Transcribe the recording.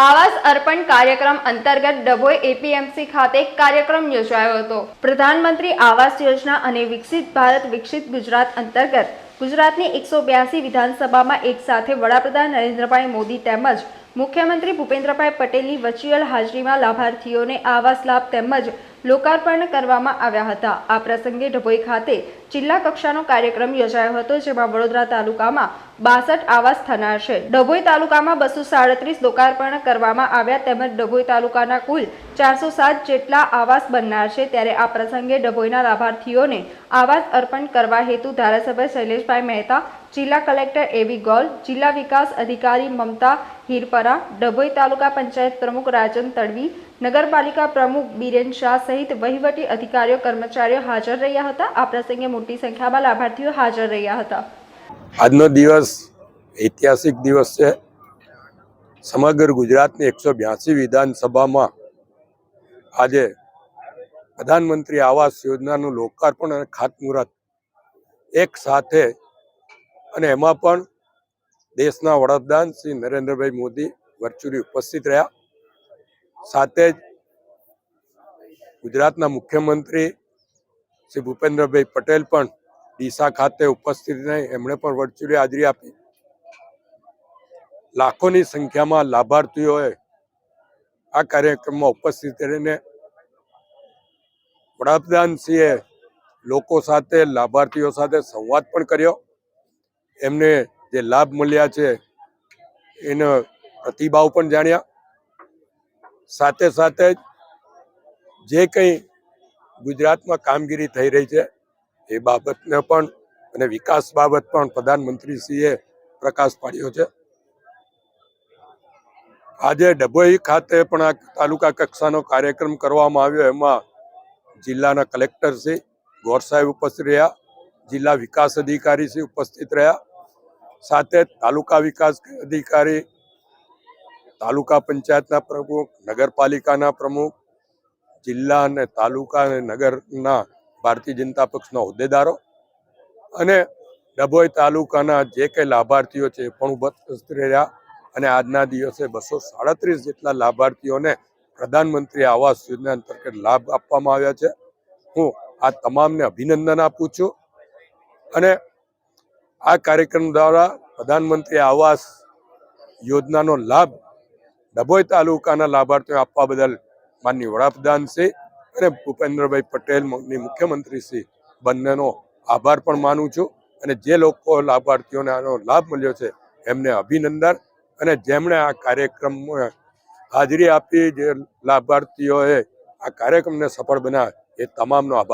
આવાસ અર્પણ કાર્યક્રમ અંતર્ગત ડભોઈ એપીએમસી ખાતે કાર્યક્રમ યોજાયો હતો. પ્રધાનમંત્રી આવાસ યોજના અને વિકસિત ભારત, વિકસિત ગુજરાત અંતર્ગત ગુજરાતની એકસો બ્યાસી વિધાનસભામાં એક સાથે વડાપ્રધાન નરેન્દ્રભાઈ મોદી તેમજ મુખ્યમંત્રી ભૂપેન્દ્રભાઈ પટેલની વર્ચ્યુઅલ હાજરીમાં લાભાર્થીઓને આવાસ લાભ તેમજ લોકાર્પણ કરવામાં આવ્યા હતા. આ પ્રસંગે ડભોઈ ખાતે જિલ્લા કક્ષાનો કાર્યક્રમ યોજાયો હતો, જેમાં વડોદરા તાલુકામાં બાસઠ આવાસ થનાર છે. ડભોઈ તાલુકામાં બસો સાડત્રીસ લોકાર્પણ કરવામાં આવ્યા તેમજ ડભોઈ તાલુકાના કુલ ચારસો સાત જેટલા આવાસ બનનાર છે. ત્યારે આ પ્રસંગે ડભોઈના લાભાર્થીઓને આવાસ અર્પણ કરવા હેતુ ધારાસભ્ય શૈલેષભાઈ મહેતા, જિલ્લા કલેક્ટર એવી ગોલ, જિલ્લા વિકાસ અધિકારી મમતા હીરપરા, ડભોઈ તાલુકા પંચાયત પ્રમુખ રાજન તડવી, નગરપાલિકા પ્રમુખ બિરેન શાહ સહિત વહીવટી અધિકારીઓ કર્મચારીઓ હાજર રહ્યા હતા. આ પ્રસંગે મોટી સંખ્યામાં લાભાર્થીઓ હાજર રહ્યા હતા. આજનો દિવસ ઐતિહાસિક દિવસ છે. સમગ્ર ગુજરાતની એકસો બ્યાસી વિધાનસભામાં આજે પ્રધાનમંત્રી આવાસ યોજનાનું લોકાર્પણ અને ખાતમુહૂર્ત એક સાથે અને એમાં પણ દેશના વડાપ્રધાન શ્રી નરેન્દ્રભાઈ મોદી વર્ચ્યુઅલી ઉપસ્થિત રહ્યા. સાથે જ ગુજરાતના મુખ્યમંત્રી શ્રી ભૂપેન્દ્રભાઈ પટેલ પણ ડીસા ખાતે ઉપસ્થિત રહી એમણે પણ વર્ચ્યુઅલી હાજરી આપી. લાખોની સંખ્યામાં લાભાર્થીઓએ આ કાર્યક્રમમાં ઉપસ્થિત રહીને વડાપ્રધાનશ્રીએ લોકો સાથે, લાભાર્થીઓ સાથે સંવાદ પણ કર્યો. એમને જે લાભ મળ્યા છે એનો પ્રતિભાવ પણ જાણ્યા. સાથે સાથે જ કંઈ ગુજરાતમાં કામગીરી થઈ રહી છે એ બાબતને પણ અને વિકાસ બાબત પણ પ્રધાનમંત્રીશ્રીએ પ્રકાશ પાડ્યો છે. આજે ડભોઈ ખાતે પણ આ તાલુકા કક્ષાનો કાર્યક્રમ કરવામાં આવ્યો. એમાં જિલ્લાના કલેક્ટર શ્રી ગોર સાહેબ ઉપસ્થિત રહ્યા, જિલ્લા વિકાસ અધિકારી શ્રી ઉપસ્થિત રહ્યા, સાથે તાલુકા વિકાસ અધિકારી, તાલુકા પંચાયતના પ્રમુખ, નગરપાલિકાના પ્રમુખ, જિલ્લા અને તાલુકા અને નગરના ભારતીય જનતા પક્ષના હોદ્દેદારો અને ડભોઈ તાલુકાના જે કંઈ લાભાર્થીઓ છે એ પણ ઉપસ્થિત રહ્યા અને આજના દિવસે બસો સાડત્રીસ જેટલા લાભાર્થીઓને પ્રધાનમંત્રી આવાસ યોજના અંતર્ગત લાભ આપવામાં આવ્યા છે. હું આ તમામને અભિનંદન આપું છું અને આ કાર્યક્રમ દ્વારા પ્રધાનમંત્રી આવાસ યોજનાનો લાભ ડભોઈ તાલુકાના લાભાર્થીઓ આપવા બદલ માનની વડાપ્રધાન શ્રી અને ભૂપેન્દ્રભાઈ પટેલ મુખ્યમંત્રી શ્રી બંનેનો આભાર પણ માનું છું અને જે લોકો લાભાર્થીઓને આનો લાભ મળ્યો છે એમને અભિનંદન અને જેમણે આ કાર્યક્રમમાં હાજરી આપી જે લાભાર્થીઓએ આ કાર્યક્રમને સફળ બનાવ્યા એ તમામનો આભાર